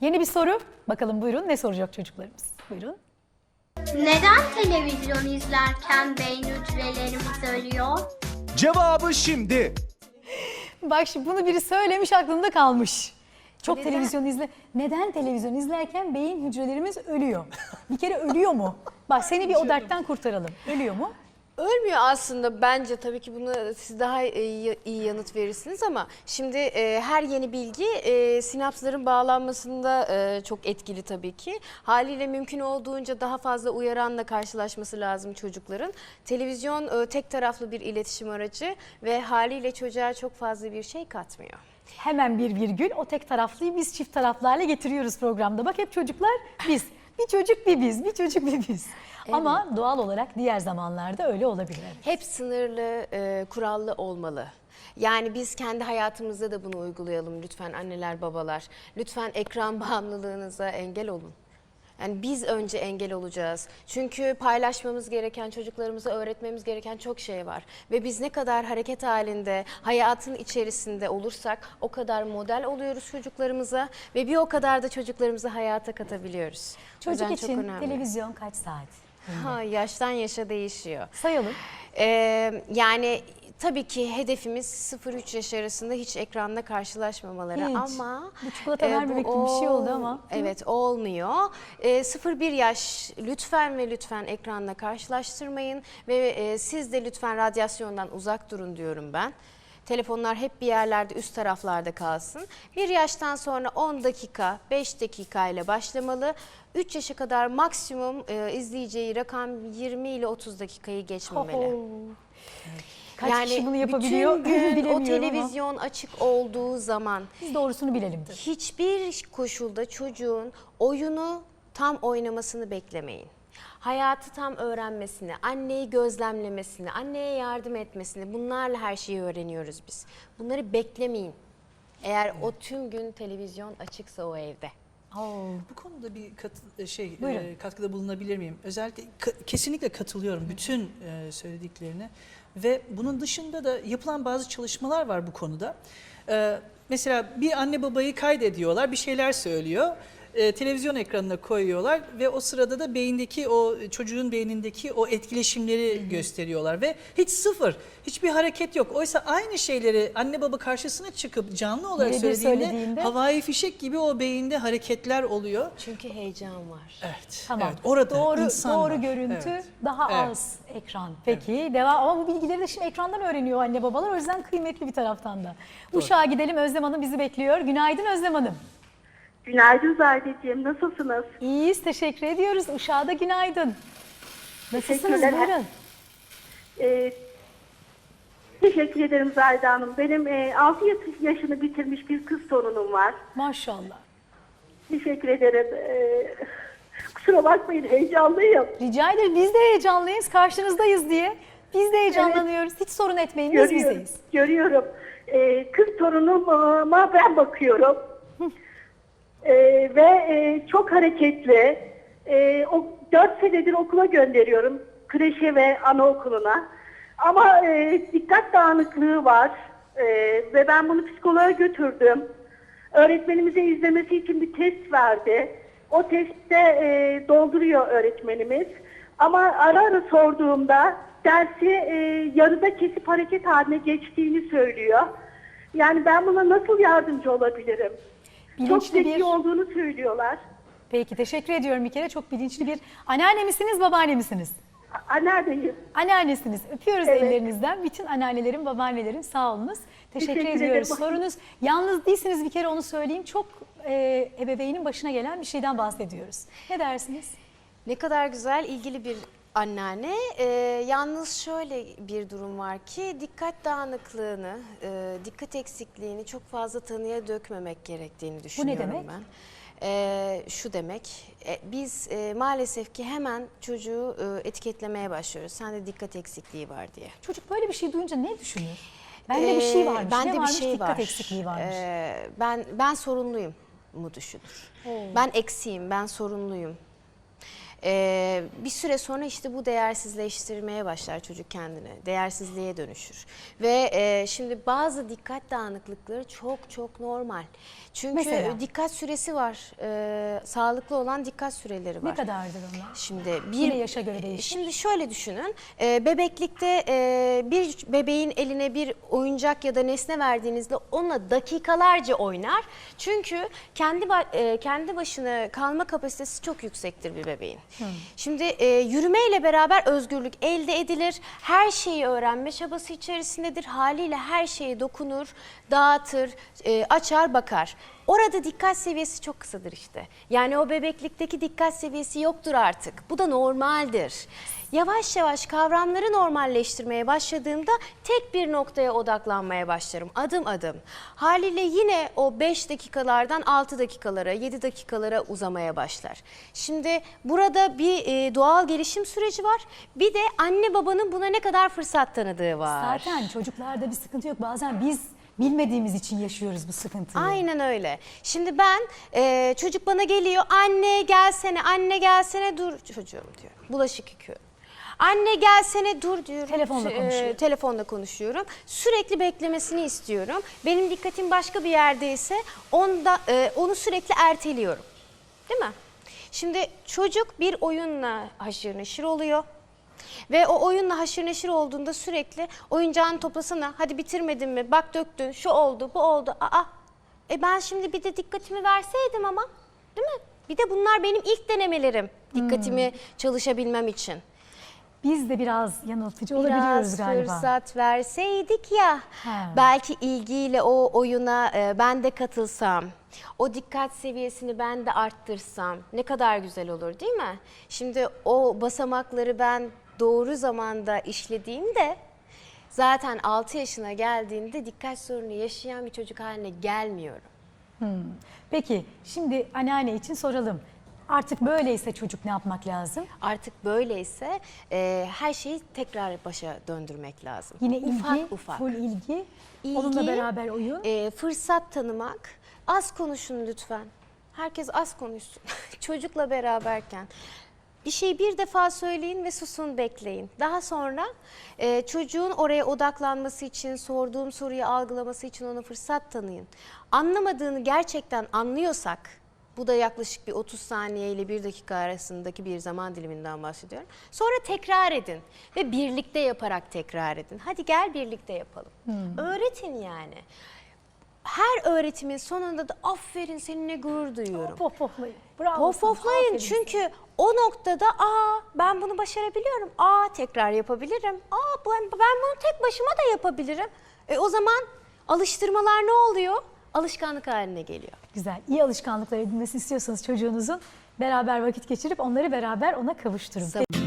Yeni bir soru. Bakalım buyurun ne soracak çocuklarımız? Buyurun. Neden televizyon izlerken beyin hücrelerimiz ölüyor? Cevabı şimdi. Bak şimdi bunu biri söylemiş aklımda kalmış. Çok televizyon izle. Neden televizyon izlerken beyin hücrelerimiz ölüyor? Bir kere ölüyor mu? Bak seni bir o dertten kurtaralım. Ölüyor mu? Ölmüyor aslında bence tabii ki bunu siz daha iyi, iyi yanıt verirsiniz ama şimdi e, her yeni bilgi e, sinapsların bağlanmasında e, çok etkili tabii ki. Haliyle mümkün olduğunca daha fazla uyaranla karşılaşması lazım çocukların. Televizyon e, tek taraflı bir iletişim aracı ve haliyle çocuğa çok fazla bir şey katmıyor. Hemen bir virgül o tek taraflıyı biz çift taraflı hale getiriyoruz programda. Bak hep çocuklar biz. Çocuk bir biz, bir çocuk bir biz. Ama doğal olarak diğer zamanlarda öyle olabilir. evet. Hep sınırlı, e, kurallı olmalı. Yani biz kendi hayatımızda da bunu uygulayalım lütfen anneler, babalar. Lütfen ekran bağımlılığınıza engel olun. Yani biz önce engel olacağız. Çünkü paylaşmamız gereken, çocuklarımıza öğretmemiz gereken çok şey var. Ve biz ne kadar hareket halinde, hayatın içerisinde olursak o kadar model oluyoruz çocuklarımıza ve bir o kadar da çocuklarımızı hayata katabiliyoruz. Çocuk için televizyon kaç saat? Ha, yaştan yaşa değişiyor. Sayalım. Ee, yani tabii ki hedefimiz 0-3 yaş arasında hiç ekranla karşılaşmamaları Hiç. ama Bu çikolatalar bu bebek gibi bir şey oldu ama. Evet olmuyor. Ee, 0-1 yaş lütfen ve lütfen ekranla karşılaştırmayın ve e, siz de lütfen radyasyondan uzak durun diyorum ben. Telefonlar hep bir yerlerde üst taraflarda kalsın. Bir yaştan sonra 10 dakika, 5 dakika ile başlamalı. 3 yaşa kadar maksimum e, izleyeceği rakam 20 ile 30 dakikayı geçmemeli. Kaç kişi bunu yapabiliyor bütün gün bilemiyorum o televizyon açık olduğu zaman Biz doğrusunu bilelim. tabii. hiçbir koşulda çocuğun oyunu tam oynamasını beklemeyin. Hayatı tam öğrenmesini, anneyi gözlemlemesini, anneye yardım etmesini bunlarla her şeyi öğreniyoruz biz. Bunları beklemeyin. Eğer o tüm gün televizyon açıksa o evde. Oo. Bu konuda bir kat- şey Buyurun. e, katkıda bulunabilir miyim? Özellikle ka- kesinlikle katılıyorum bütün e, söylediklerine ve bunun dışında da yapılan bazı çalışmalar var bu konuda. E, mesela bir anne babayı kaydediyorlar, bir şeyler söylüyor. E, televizyon ekranına koyuyorlar ve o sırada da beyindeki o çocuğun beynindeki o etkileşimleri gösteriyorlar ve hiç sıfır, hiçbir hareket yok. Oysa aynı şeyleri anne baba karşısına çıkıp canlı olarak Birebir söylediğinde, söylediğinde- havai fişek gibi o beyinde hareketler oluyor. Çünkü heyecan var. Evet. Tamam. Evet, orada doğru doğru var. görüntü, Evet. daha Evet. az ekran. Peki devam ama bu bilgileri de şimdi ekrandan öğreniyor anne babalar. O yüzden kıymetli bir taraftan da. Uşağa gidelim Özlem Hanım bizi bekliyor. Günaydın Özlem Hanım. Günaydın Zahideciğim, nasılsınız? İyiyiz teşekkür ediyoruz. Uşağa da günaydın. Nasılsınız Teşekkürler. buyurun. Ee, teşekkür ederim Zahide Hanım. Benim e, 6 yaşını bitirmiş bir kız torunum var. Maşallah. Teşekkür ederim. Ee, kusura bakmayın, heyecanlıyım. Rica ederim biz de heyecanlıyız. Karşınızdayız diye. Biz de heyecanlanıyoruz. Hiç sorun etmeyin biz Görüyorum. bizdeyiz. görüyorum. Ee, kız torunuma ben bakıyorum. Ee, ve e, çok hareketli. Ee, o 4 senedir okula gönderiyorum. Kreşe ve anaokuluna. Ama e, dikkat dağınıklığı var. Ee, ve ben bunu psikoloğa götürdüm. Öğretmenimize izlemesi için bir test verdi. O testte e, dolduruyor öğretmenimiz. Ama ara ara sorduğumda dersi e, yarıda kesip hareket haline geçtiğini söylüyor. Yani ben buna nasıl yardımcı olabilirim? Çok Bilinçli zeki bir... olduğunu söylüyorlar. Peki teşekkür ediyorum bir kere. Çok bilinçli bir anneanne misiniz, babaanne misiniz? A- Neredeyim? Anneannesiniz. Öpüyoruz Evet. ellerinizden. Bütün anneannelerin, babaannelerin sağ olunuz. Teşekkür, Teşekkür ediyoruz. ederim. Sorunuz yalnız değilsiniz bir kere onu söyleyeyim. Çok e, ebeveynin başına gelen bir şeyden bahsediyoruz. Ne dersiniz? Ne kadar güzel ilgili bir anneanne. Ee, yalnız şöyle bir durum var ki dikkat dağınıklığını, e, dikkat eksikliğini çok fazla tanıya dökmemek gerektiğini düşünüyorum demek? ben. Ee, şu demek, e, biz e, maalesef ki hemen çocuğu e, etiketlemeye başlıyoruz. Sende dikkat eksikliği var diye. Çocuk böyle bir şey duyunca ne düşünür? Bende bir şey varmış. Bende ne bir varmış? şey Dikkat var. eksikliği varmış. Ee, ben ben sorunluyum mu düşünür. Ben eksiğim, ben sorunluyum. Ee, bir süre sonra işte bu değersizleştirmeye başlar çocuk kendini. Değersizliğe dönüşür. Ve e, şimdi bazı dikkat dağınıklıkları çok çok normal. Çünkü Mesela? dikkat süresi var. Ee, sağlıklı olan dikkat süreleri var. Ne kadardır onlar? Şimdi bir Yine yaşa göre değişir. Şimdi şöyle düşünün. e, bebeklikte e, bir bebeğin eline bir oyuncak ya da nesne verdiğinizde onunla dakikalarca oynar. Çünkü kendi e, kendi başına kalma kapasitesi çok yüksektir bir bebeğin. Şimdi e, yürümeyle beraber özgürlük elde edilir. Her şeyi öğrenme çabası içerisindedir. Haliyle her şeye dokunur, dağıtır, e, açar, bakar. Orada dikkat seviyesi çok kısadır işte. Yani o bebeklikteki dikkat seviyesi yoktur artık. Bu da normaldir. Yavaş yavaş kavramları normalleştirmeye başladığımda tek bir noktaya odaklanmaya başlarım. Adım adım. Haliyle yine o 5 dakikalardan 6 dakikalara, 7 dakikalara uzamaya başlar. Şimdi burada bir e, doğal gelişim süreci var. Bir de anne babanın buna ne kadar fırsat tanıdığı var. Zaten çocuklarda bir sıkıntı yok. Bazen biz bilmediğimiz için yaşıyoruz bu sıkıntıyı. Aynen öyle. Şimdi ben e, çocuk bana geliyor anne gelsene anne gelsene dur çocuğum diyor. Bulaşık yıkıyorum. Anne gelsene dur diyorum. Telefonla E, konuşuyor. telefonla konuşuyorum. Sürekli beklemesini istiyorum. Benim dikkatim başka bir yerdeyse onda, e, onu sürekli erteliyorum. Değil mi? Şimdi çocuk bir oyunla haşır neşir oluyor. Ve o oyunla haşır neşir olduğunda sürekli oyuncağını toplasana. Hadi bitirmedin mi? Bak döktün. Şu oldu, bu oldu. Aa. E ben şimdi bir de dikkatimi verseydim ama. Değil mi? Bir de bunlar benim ilk denemelerim. Dikkatimi çalışabilmem için. Biz de biraz yanıltıcı olabiliyoruz Biraz galiba. fırsat verseydik ya. Ha. Belki ilgiyle o oyuna e, ben de katılsam. O dikkat seviyesini ben de arttırsam ne kadar güzel olur değil mi? Şimdi o basamakları ben doğru zamanda işlediğimde zaten 6 yaşına geldiğinde dikkat sorunu yaşayan bir çocuk haline gelmiyorum. Peki şimdi anneanne için soralım. Artık böyleyse çocuk ne yapmak lazım? Artık böyleyse e, her şeyi tekrar başa döndürmek lazım. Yine ilgi, ufak ufak. full ilgi, İlgi, onunla beraber oyun. e, fırsat tanımak. Az konuşun lütfen. Herkes az konuşsun. Çocukla beraberken. Bir şeyi bir defa söyleyin ve susun bekleyin. Daha sonra e, çocuğun oraya odaklanması için, sorduğum soruyu algılaması için ona fırsat tanıyın. Anlamadığını gerçekten anlıyorsak, bu da yaklaşık bir 30 saniye ile 1 dakika arasındaki bir zaman diliminden bahsediyorum. Sonra tekrar edin ve birlikte yaparak tekrar edin. Hadi gel birlikte yapalım. Öğretin yani. Her öğretimin sonunda da aferin seninle gurur duyuyorum. Pohpohlayın. Bravo. sana, Aferin sana. çünkü o noktada aa ben bunu başarabiliyorum. Aa tekrar yapabilirim. Aa ben, ben bunu tek başıma da yapabilirim. E o zaman alıştırmalar ne oluyor? Alışkanlık haline geliyor. Güzel. İyi alışkanlıklar edinmesini istiyorsanız çocuğunuzun beraber vakit geçirip onları beraber ona kavuşturun. Sab-